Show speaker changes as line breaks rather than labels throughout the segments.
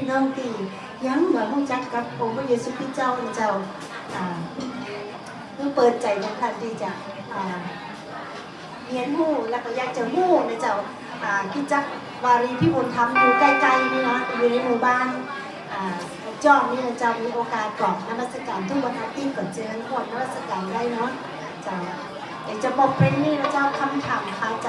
พี่น้องตียังบ่รู้จักกับองค์พระเยซูคริสต์เจ้านะเจ้าอ่าเพิ่งเปิดใจนะคะที่จะอ่าเรียนรู้แล้วก็อยากจะรู้นะเจ้าอ่าคิดจักวารีพิบูลธรรมอยู่ใกล้ๆนี่เนาะอยู่ในหมู่บ้านอ่าจอมนี่นะเจ้ามีโอกาสกรอกนมัสการทุกวันอาทิตย์ก่อนเจอคนนมัสการได้เนาะเจ้าอยากจะบอกเป็นนี่นะเจ้าคำถามคาใจ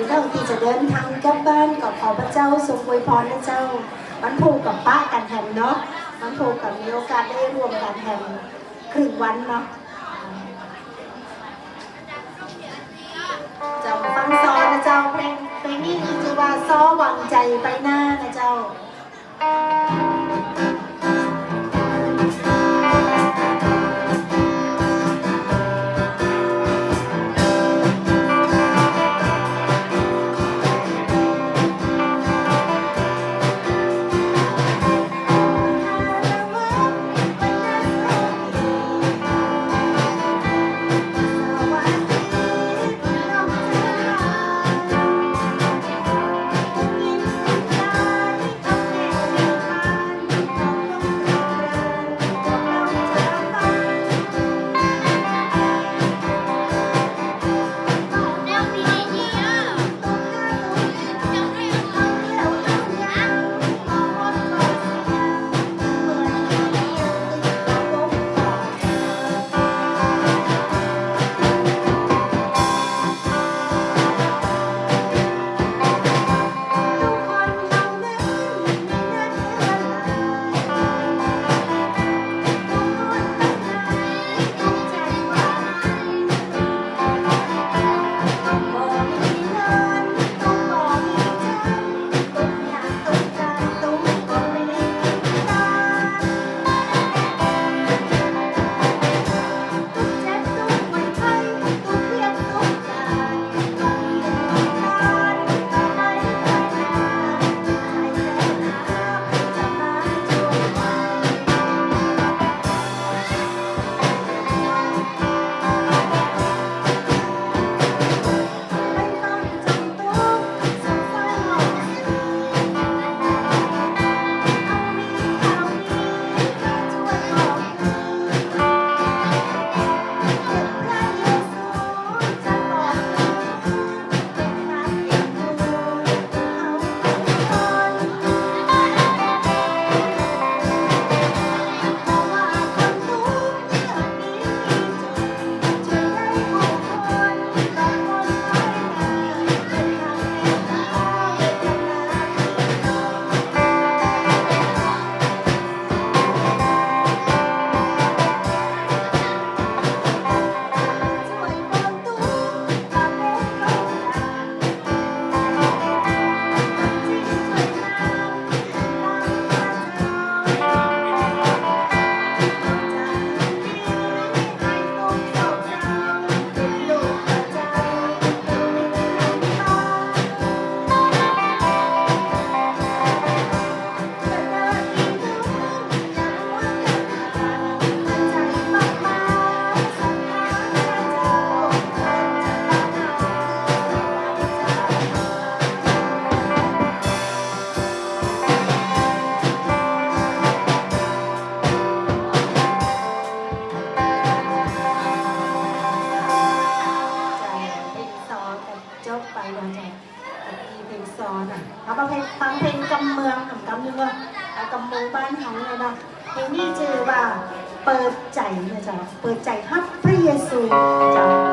ถึงเท่าที่จะเดินทางกลับบ้านก็ขอพระเจ้าทรงอวยพรนะเจ้า มันผูกกับป้ากันแฮมเนาะมันผูกกับมีโอกาสได้รวมกันแฮมครึ่งวันเนาะจะฟังซอนะเจ้าเพลงเพลงนี้คือว่าซอหวังใจไปหน้านะเจ้า ของกำเมืองเอากำมือบ้านเฮาเลยนะเพลงนี้ชื่อว่าเปิดใจนะจ๊ะเปิดใจฮับพระเยซูจ้ะ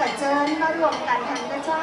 กับเจิ้นมารวมกันทางระเจ้า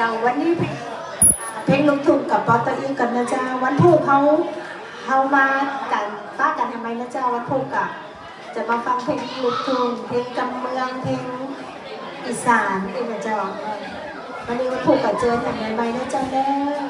เจ้าวันนี้เพลงลูกทุ่งกับปอตอีกันนะเจ้าวันพุกเขาเขามากันป้ากันทำไมนะเจ้าวันพุธกับจะมาฟังเพลงลูกทุ่งเพลงกำเมืองเพลงอีสานเองนะเจ้าวันนี้วันพุธกับเจอกันใหม่ๆนะเจ้าเด้อ